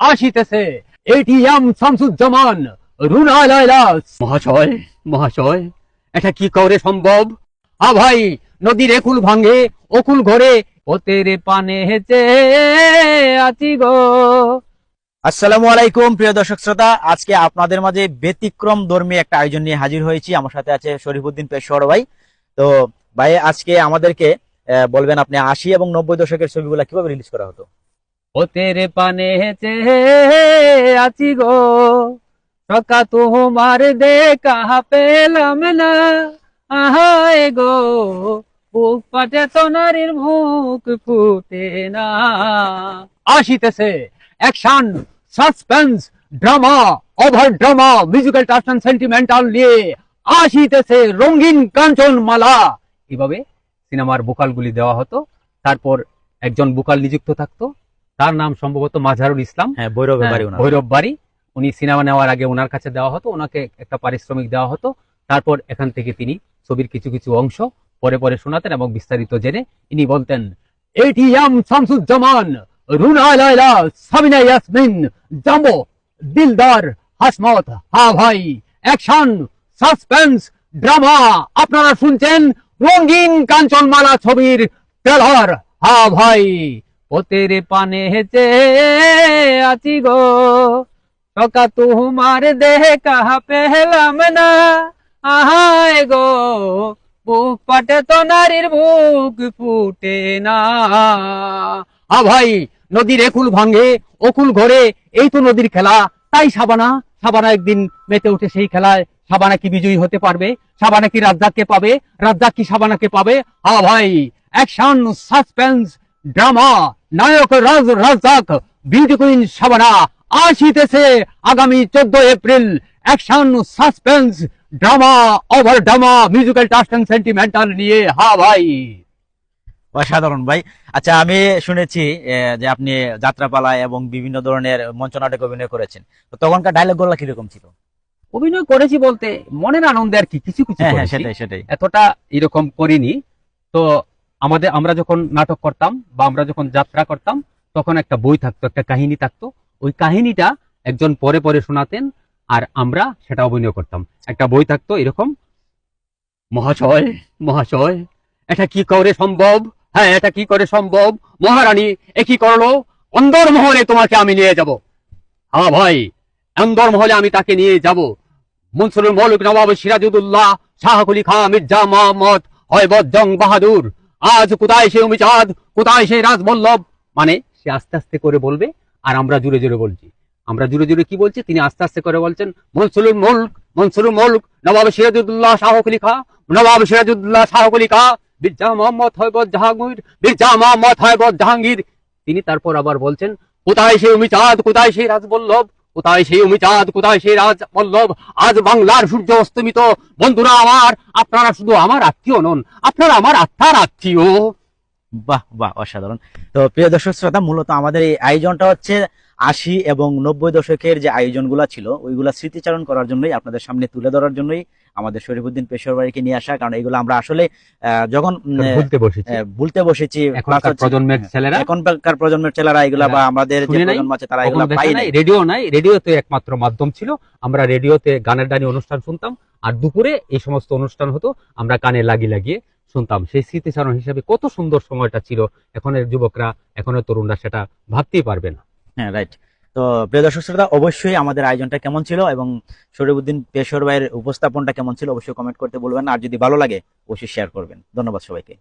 আসিতেছে। এটিএম শামসুজ্জামান রুনা লাইলা মহাশয় মহাশয় এটা কি করে সম্ভব? আ ভাই নদীর একুল ভাঙে অকুল ঘরে ও তেরে পানে হেচে আছি গো। আসসালামু আলাইকুম প্রিয় দর্শক শ্রোতা। আজকে আপনাদের মাঝে ব্যতিক্রম ধর্মী একটা আয়োজন নিয়ে হাজির হয়েছি। আমার সাথে আছে শরীফুদ্দিন পেশোয়ার ভাই। তো ভাই আজকে আমাদেরকে আহ, বলবেন আপনি আশি এবং নব্বই দশকের ছবিগুলো কীভাবে রিলিজ করা হতো? ও তেরে পানে হেচে আছি গো। সকা তোমার দেখা পেলাম না। আহায় গো, বুক পাটে তো নারীর মুখ ফুটে না। আসিতেছে action suspense drama over drama musical টার্সন sentimental নিয়ে আসিতেছে রঙিন কাঞ্চন মালা। এভাবে সিনেমার বোকালগুলি দেওয়া হতো। তারপর একজন বোকাল নিযুক্ত থাকতো। তার নাম সম্ভবত মাঝারুল ইসলাম। হ্যাঁ হ্যাঁ, বাড়ি ভৈরব বাড়ি। উনি সিনেমা নেওয়ার আগে ওনার কাছে দেওয়া হতো ওনাকে একটা পারিশ্রমিক দেওয়া হতো। তারপর এখান থেকে তিনি ছবির কিছু কিছু অংশ পরে পরে শোনাতেন এবং বিস্তারিত জেনে ইনি বলতেন এটিএম শামসুজ্জামান রুনা লাইলা সাবিনা ইয়াসমিন জাম্বো দিলদার হাসমত হা ভাই অ্যাকশন সাসপেন্স ড্রামা আপনারা শুনছেন রঙিন কাঞ্চনমালা ছবির ট্রেলার হা ভাই। ও তেরে পানে হেচে আছি গো। সকা তোমার দেহে কাহা পেহলাম না। আহায় গো, বুক পাটে তো নারীর বুক ফুটে না। আ ভাই, নদীর একুল ভাঙে অকুল ঘরে, এই তো নদীর খেলা। তাই সাবানা সাবানা একদিন মেতে উঠে সেই খেলায়। সাবানা কি বিজয়ী হতে পারবে? সাবানা কি রাজ্জাককে পাবে? রাজ্জাক কি সাবানাকে পাবে? আ ভাই, অ্যাকশন, সাসপেন্স ড্রামা নায়ক রাজ রাজ্জাক বিউটি কুইন সাবানা আসিতেছে আগামী চোদ্দ April. Action suspense drama over drama musical টাস্ট sentimental নিয়ে হা ভাই। অসাধারণ ভাই। আচ্ছা আমি শুনেছি যে আপনি যাত্রাপালায় এবং বিভিন্ন ধরনের মঞ্চনাটক অভিনয় করেছেন। তো তখনকার ডায়লগগুলো কীরকম ছিল? অভিনয় করেছি বলতে মনের আনন্দে আর কি কিছু কিছু হ্যাঁ হ্যাঁ সেটাই সেটাই। এতটা এরকম করিনি। তো আমাদের আমরা যখন নাটক করতাম বা আমরা যখন যাত্রা করতাম, তখন একটা বই থাকতো, একটা কাহিনী থাকতো। ওই কাহিনীটা একজন পরে পরে শোনাতেন আর আমরা সেটা অভিনয় করতাম। একটা বই থাকতো এরকম, মহাশয় মহাশয়, এটা কি করে সম্ভব? হ্যাঁ এটা কি করে সম্ভব? মহারানী, এ কি করল? অন্দর মহলে তোমাকে আমি নিয়ে যাব। হ্যাঁ ভাই অন্দর মহলে আমি তাকে নিয়ে যাব। মনসুরুল মৌলিক নবাব সিরাজুদ্দৌল্লাহ শাহকুলি খা মির্জা মোহাম্মদ হয়বত জং বাহাদুর আজ কোথায় সে উমিচাঁদ কোথায় সে রাজবল্লভ? মানে সে আস্তে আস্তে করে বলবে, আর আমরা জুড়ে জুড়ে বলছি। আমরা জুড়ে জুড়ে কি বলছি? তিনি আস্তে আস্তে করে বলছেন মনসুরুল মুলক মনসুরুল মুলক, নবাব সিরাজুদ্দৌল্লাহ শাহকুলি খা নবাব সিরাজুদ্দৌল্লাহ শাহকুলি খা মির্জা মোহাম্মদ হয়বত জাহাঙ্গীর মির্জা মোহাম্মদ হয়বত জাহাঙ্গীর। তিনি তারপর আবার বলছেন, কোথায় সে উমিচাঁদ কোথায় সেই রাজবল্লভ? কোথায় সেই অমিতাদ কোথায় সেই রাজ বল্লভ আজ বাংলার সূর্য অস্তমিত। বন্ধুরা আমার, আপনারা শুধু আমার আত্মীয় নন, আপনারা আমার আত্মার আত্মীয়। বাহ বাহ, অসাধারণ। তো প্রিয় দর্শক শ্রোতা, মূলত আমাদের এই আয়োজনটা হচ্ছে আশি এবং নব্বই দশকের যে আয়োজনগুলো ছিল ওইগুলা স্মৃতিচারণ করার জন্যই আপনাদের সামনে তুলে ধরার জন্যই আমাদের শরীফুদ্দিন পেশোর বাড়িকে নিয়ে আসা কারণ এগুলো আমরা আসলে যখন ভুলতে বসেছি। ভুলতে বসেছি এখনকার প্রজন্মের ছেলেরা? এখনকার প্রজন্মের ছেলেরা এগুলা বা আমাদের যে প্রজন্ম আছে তারা এগুলা পাই নাই। রেডিও নাই? রেডিওতে একমাত্র মাধ্যম ছিল। আমরা রেডিওতে গানের ডানি অনুষ্ঠান শুনতাম আর দুপুরে এই সমস্ত অনুষ্ঠান হতো আমরা কানে লাগিয়ে লাগিয়ে শুনতাম। সেই স্মৃতিচারণ হিসেবে কত সুন্দর সময়টা ছিল এখনের যুবকরা এখনের তরুণরা সেটা ভাবতেই পারবে না। হ্যাঁ রাইট তো প্রিয় দর্শক শ্রোতা, অবশ্যই আমাদের আয়োজনটা কেমন ছিল এবং শরীফুদ্দিন পেশোর ভাইয়ের উপস্থাপনটা কেমন ছিল অবশ্যই কমেন্ট করতে বলবেন। আর যদি ভালো লাগে, অবশ্যই শেয়ার করবেন। ধন্যবাদ সবাইকে।